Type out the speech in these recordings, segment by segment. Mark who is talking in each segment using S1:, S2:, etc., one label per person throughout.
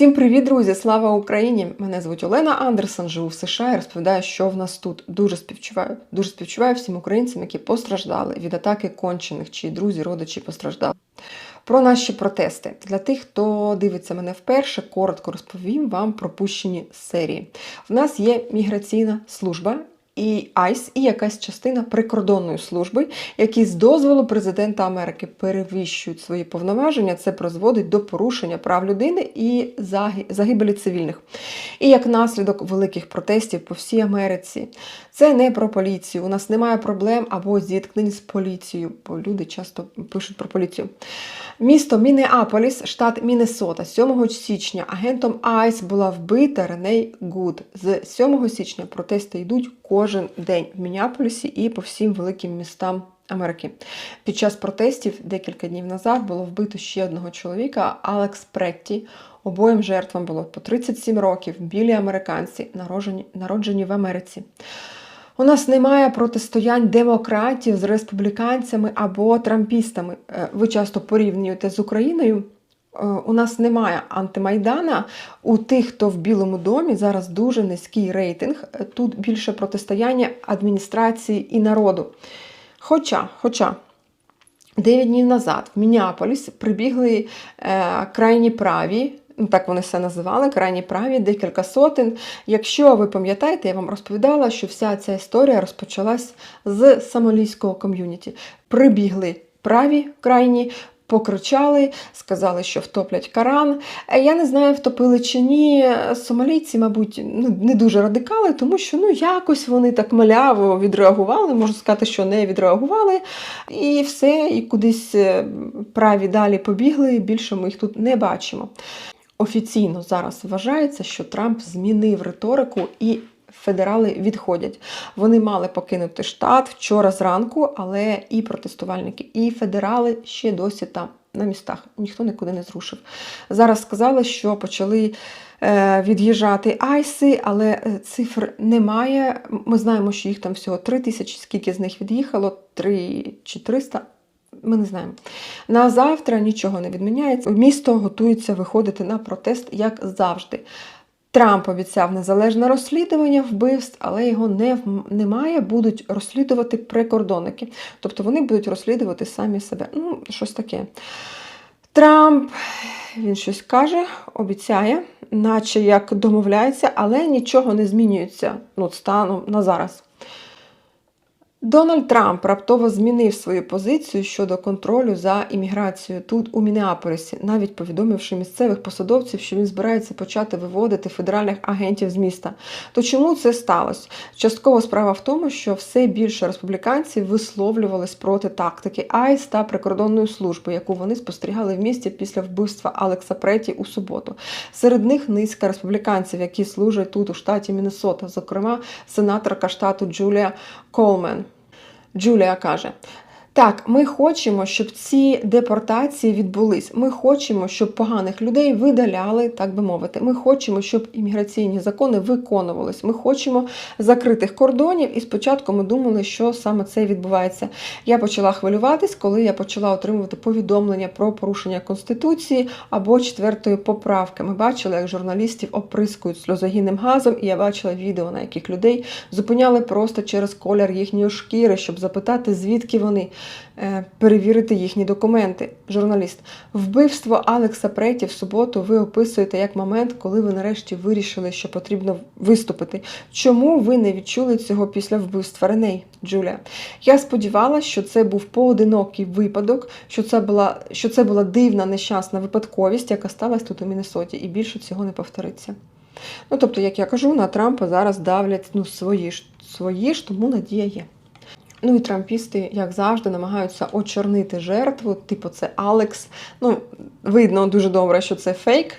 S1: Всім привіт, друзі! Слава Україні! Мене звуть Олена Андерсон, живу в США і розповідаю, що в нас тут. Дуже співчуваю. Дуже співчуваю всім українцям, які постраждали від атаки кончених, чиї друзі, родичі постраждали. Про наші протести. Для тих, хто дивиться мене вперше, коротко розповім вам пропущені серії. В нас є міграційна служба. І АЙС, і якась частина прикордонної служби, які з дозволу президента Америки перевищують свої повноваження. Це призводить до порушення прав людини і загибелі цивільних. І як наслідок великих протестів по всій Америці. Це не про поліцію. У нас немає проблем або зіткнень з поліцією, бо люди часто пишуть про поліцію. Місто Мінеаполіс, штат Міннесота, 7 січня агентом АЙС була вбита Реней Гуд. З 7 січня протести йдуть кожен день в Мінneаполісі і по всім великим містам Америки. Під час протестів декілька днів назад було вбито ще одного чоловіка Алекс Претті. Обоїм жертвам було по 37 років, білі американці, народжені, народжені в Америці. У нас немає протистоянь демократів з республіканцями або трампістами. Е, Ви часто порівнюєте з Україною. Е, У нас немає антимайдана. У тих, хто в Білому домі, зараз дуже низький рейтинг. Е, Тут більше протистояння адміністрації і народу. Хоча, хоча. Дев'ять днів назад в Мінneаполіс прибігли е, крайні праві, ну так вони все називали, крайні праві, декілька сотень. Якщо ви пам'ятаєте, я вам розповідала, що вся ця історія розпочалась з сомалійського ком'юніті. Прибігли праві крайні. Покричали, сказали, що втоплять Коран. Е, Я не знаю, втопили чи ні. Сомалійці, мабуть, ну, не дуже радикали, тому що ну, якось вони так маляво відреагували, можу сказати, що не відреагували. І все, і кудись е, праві далі побігли. Більше ми їх тут не бачимо. Офіційно зараз вважається, що Трамп змінив риторику і. Федерали відходять. Вони мали покинути штат вчора зранку, але і протестувальники, і федерали ще досі там на містах. Ніхто нікуди не зрушив. Зараз сказали, що почали е, від'їжджати айси, але е, цифр немає. Ми знаємо, що їх там всього 3 тисячі, скільки з них від'їхало, 3 чи 300. Ми не знаємо. На завтра нічого не відміняється. Місто готується виходити на протест, як завжди. Трамп обіцяв незалежне розслідування вбивств, але його не, немає, будуть розслідувати прикордонники. Тобто вони будуть розслідувати самі себе. Ну, щось таке. Трамп він щось каже, обіцяє, наче як домовляється, але нічого не змінюється ну, станом на зараз. Дональд Трамп раптово змінив свою позицію щодо контролю за імміграцією тут, у Мінеаполісі, навіть повідомивши місцевих посадовців, що він збирається почати виводити федеральних агентів з міста. То чому це сталося? Частково справа в тому, що все більше республіканців висловлювались проти тактики АЙС та прикордонної служби, яку вони спостерігали в місті після вбивства Алекса Преті у суботу. Серед них низка республіканців, які служать тут у штаті Міннесота, зокрема сенаторка штату Джулія Колмен. Джулія каже: так, ми хочемо, щоб ці депортації відбулись. Ми хочемо, щоб поганих людей видаляли, так би мовити. Ми хочемо, щоб імміграційні закони виконувались. Ми хочемо закритих кордонів. І спочатку ми думали, що саме це відбувається. Я почала хвилюватись, коли я почала отримувати повідомлення про порушення конституції або четвертої поправки. Ми бачили, як журналістів оприскують сльозогінним газом, і я бачила відео, на яких людей зупиняли просто через колір їхньої шкіри, щоб запитати, звідки вони. Е, перевірити їхні документи. Журналіст. Вбивство Алекса Преті в суботу ви описуєте як момент, коли ви нарешті вирішили, що потрібно виступити. Чому ви не відчули цього після вбивства Реней, Джулія? Я сподівалася, що це був поодинокий випадок, що це була, що це була дивна нещасна випадковість, яка сталася тут у Міннесоті, і більше цього не повториться. Ну, тобто, як я кажу, на Трампа зараз давлять ну, свої ж, свої ж, тому надія є. Ну і трампісти, як завжди, намагаються очорнити жертву, типу це Алекс. Ну, видно дуже добре, що це фейк.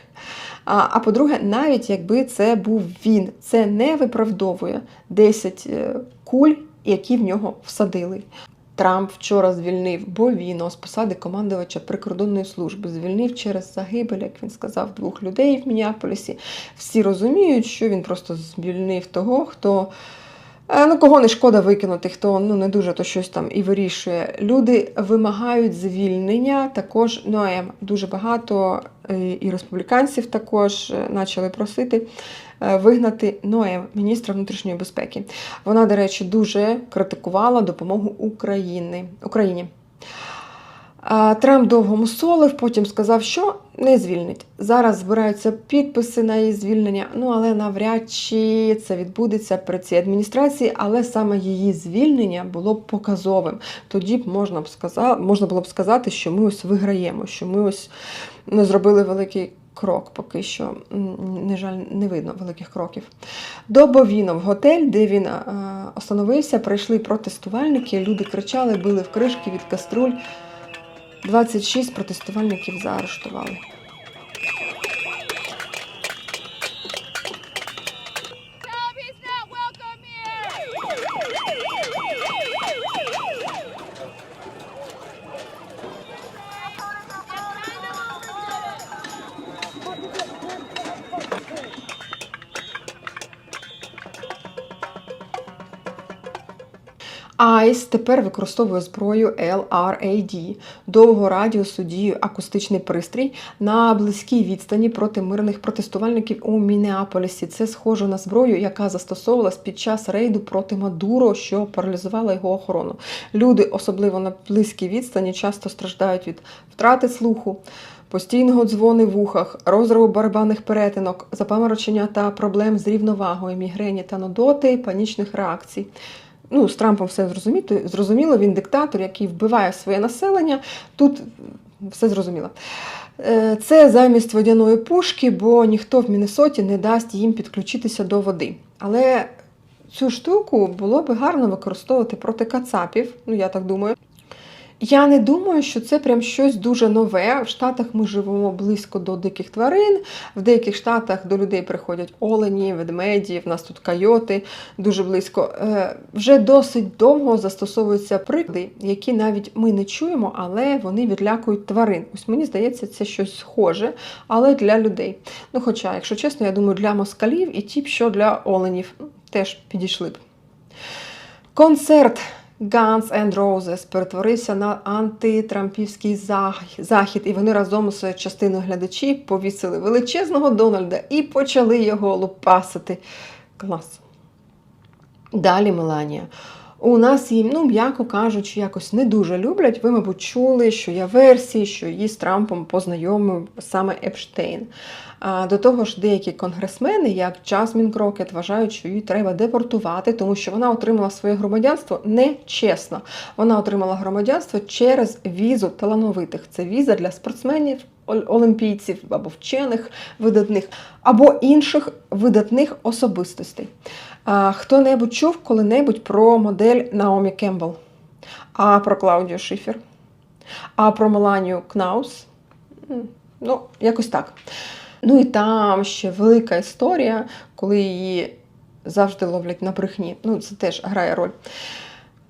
S1: А, а по-друге, навіть якби це був він, це не виправдовує 10 е, куль, які в нього всадили. Трамп вчора звільнив Бовіно з посади командувача прикордонної служби. Звільнив через загибель, як він сказав, двох людей в Мінneаполісі. Всі розуміють, що він просто звільнив того, хто Ну, кого не шкода викинути, хто ну не дуже то щось там і вирішує. Люди вимагають звільнення. Також Ноем дуже багато е, і республіканців також е, почали просити е, вигнати Ноем, міністра внутрішньої безпеки. Вона, до речі, дуже критикувала допомогу України Україні. Трамп довго мусолив, потім сказав, що не звільнить. Зараз збираються підписи на її звільнення, ну але навряд чи це відбудеться при цій адміністрації, але саме її звільнення було б показовим. Тоді б можна б сказати, можна було б сказати, що ми ось виграємо, що ми ось не зробили великий. Крок поки що, на жаль, не видно великих кроків. До Бовіно в готель, де він е, остановився, прийшли протестувальники. Люди кричали, били в кришки від каструль. 26 протестувальників заарештували. ICE тепер використовує зброю LRAD – довгорадіусу дію акустичний пристрій на близькій відстані проти мирних протестувальників у Мінеаполісі. Це схоже на зброю, яка застосовувалась під час рейду проти Мадуро, що паралізувала його охорону. Люди, особливо на близькій відстані, часто страждають від втрати слуху. Постійного дзвони в ухах, розриву барабанних перетинок, запаморочення та проблем з рівновагою, мігрені та нудоти, панічних реакцій. Ну, з Трампом все зрозуміло, зрозуміло, він диктатор, який вбиває своє населення. Тут все зрозуміло. Е, Це замість водяної пушки, бо ніхто в Міннесоті не дасть їм підключитися до води. Але цю штуку було би гарно використовувати проти кацапів, ну я так думаю. Я не думаю, що це прям щось дуже нове. В Штатах ми живемо близько до диких тварин. В деяких штатах до людей приходять олені, ведмеді, в нас тут койоти дуже близько. Е, Вже досить довго застосовуються приклади, які навіть ми не чуємо, але вони відлякують тварин. Ось мені здається, це щось схоже, але для людей. Ну, хоча, якщо чесно, я думаю, для москалів і ті, що для оленів теж підійшли б. Концерт Guns and Roses перетворився на антитрампівський захід, і вони разом з частиною глядачів повісили величезного Дональда і почали його лупасити. Клас. Далі Меланія. У нас її, ну, м'яко кажучи, якось не дуже люблять. Ви, мабуть, чули, що є версії, що її з Трампом познайомив саме Епштейн. А до того ж, деякі конгресмени, як Джасмін Крокет, вважають, що її треба депортувати, тому що вона отримала своє громадянство нечесно. Вона отримала громадянство через візу талановитих. Це віза для спортсменів, ол- олімпійців або вчених видатних, або інших видатних особистостей. Хто-небудь чув коли-небудь про модель Наомі Кембл, а про Клаудію Шифер, а про Меланію Кнаус? Ну, якось так. Ну і там ще велика історія, коли її завжди ловлять на брехні. Ну, це теж грає роль.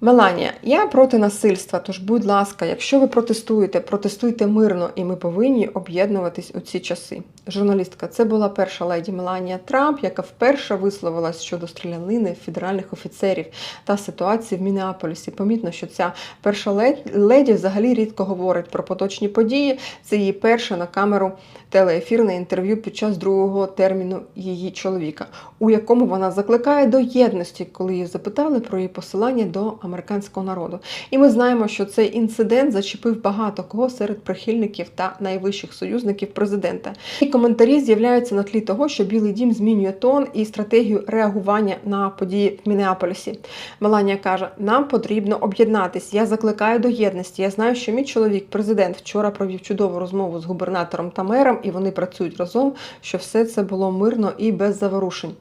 S1: Меланія, я проти насильства, тож, будь ласка, якщо ви протестуєте, протестуйте мирно, і ми повинні об'єднуватись у ці часи. Журналістка, це була перша леді Меланія Трамп, яка вперше висловилась щодо стрілянини федеральних офіцерів та ситуації в Мінеаполісі. Помітно, що ця перша леді взагалі рідко говорить про поточні події. Це її перше на камеру телеефірне інтерв'ю під час другого терміну її чоловіка, у якому вона закликає до єдності, коли її запитали про її посилання до американського народу. І ми знаємо, що цей інцидент зачепив багато кого серед прихильників та найвищих союзників президента. І коментарі з'являються на тлі того, що Білий Дім змінює тон і стратегію реагування на події в Мінеаполісі. Меланія каже: нам потрібно об'єднатись. Я закликаю до єдності. Я знаю, що мій чоловік, президент, вчора провів чудову розмову з губернатором та мером, і вони працюють разом, що все це було мирно і без заворушень.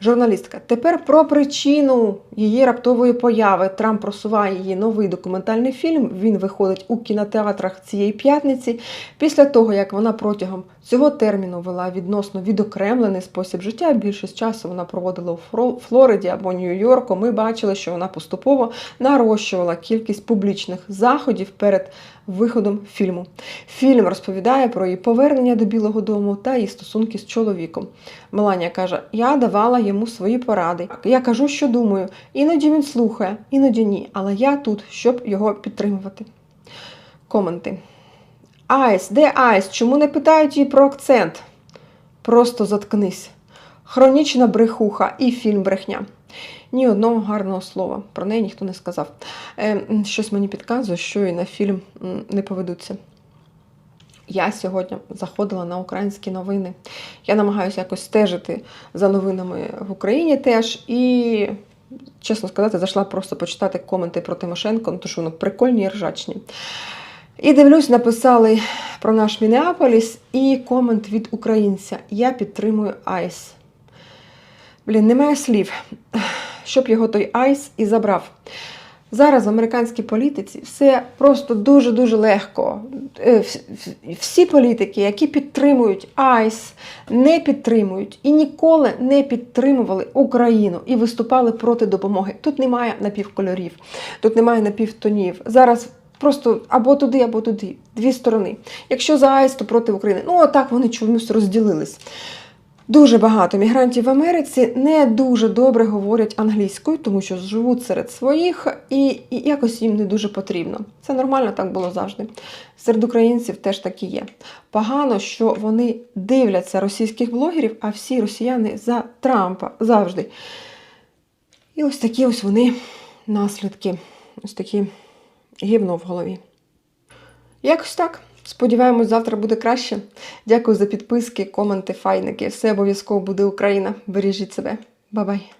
S1: Журналістка, тепер про причину її раптової появи. Трамп просуває її новий документальний фільм. Він виходить у кінотеатрах цієї п'ятниці. Після того, як вона протягом цього терміну вела відносно відокремлений спосіб життя, більшість часу вона проводила у Флориді або Нью-Йорку. Ми бачили, що вона поступово нарощувала кількість публічних заходів перед виходом фільму. Фільм розповідає про її повернення до Білого Дому та її стосунки з чоловіком. Меланія каже: Я давала йому свої поради. Я кажу, що думаю. Іноді він слухає, іноді ні. Але я тут, щоб його підтримувати. Коменти. Айс, де Айс? Чому не питають її про акцент? Просто заткнись. Хронічна брехуха і фільм брехня. Ні одного гарного слова. Про неї ніхто не сказав. Е, щось мені підказує, що і на фільм не поведуться. Я сьогодні заходила на українські новини. Я намагаюся якось стежити за новинами в Україні теж. І, чесно сказати, зайшла просто почитати коменти про Тимошенко, ну, тому що воно прикольні і ржачні. І дивлюсь, написали про наш Мінеаполіс і комент від українця. Я підтримую Айс. Блін, немає слів, щоб його той Айс і забрав. Зараз в американській політиці все просто дуже-дуже легко. Е, вс- вс- Всі політики, які підтримують Айс, не підтримують і ніколи не підтримували Україну і виступали проти допомоги. Тут немає напівкольорів, тут немає напівтонів. Зараз просто або туди, або туди. Дві сторони. Якщо за Айс, то проти України. Ну, отак вони чомусь розділились. Дуже багато мігрантів в Америці не дуже добре говорять англійською, тому що живуть серед своїх і, і якось їм не дуже потрібно. Це нормально, так було завжди. Серед українців теж так і є. Погано, що вони дивляться російських блогерів, а всі росіяни за Трампа завжди. І ось такі ось вони наслідки, ось такі гівно в голові. Якось так. Сподіваємось, завтра буде краще. Дякую за підписки, коменти, файники. Все обов'язково буде Україна. Бережіть себе. Бай-бай.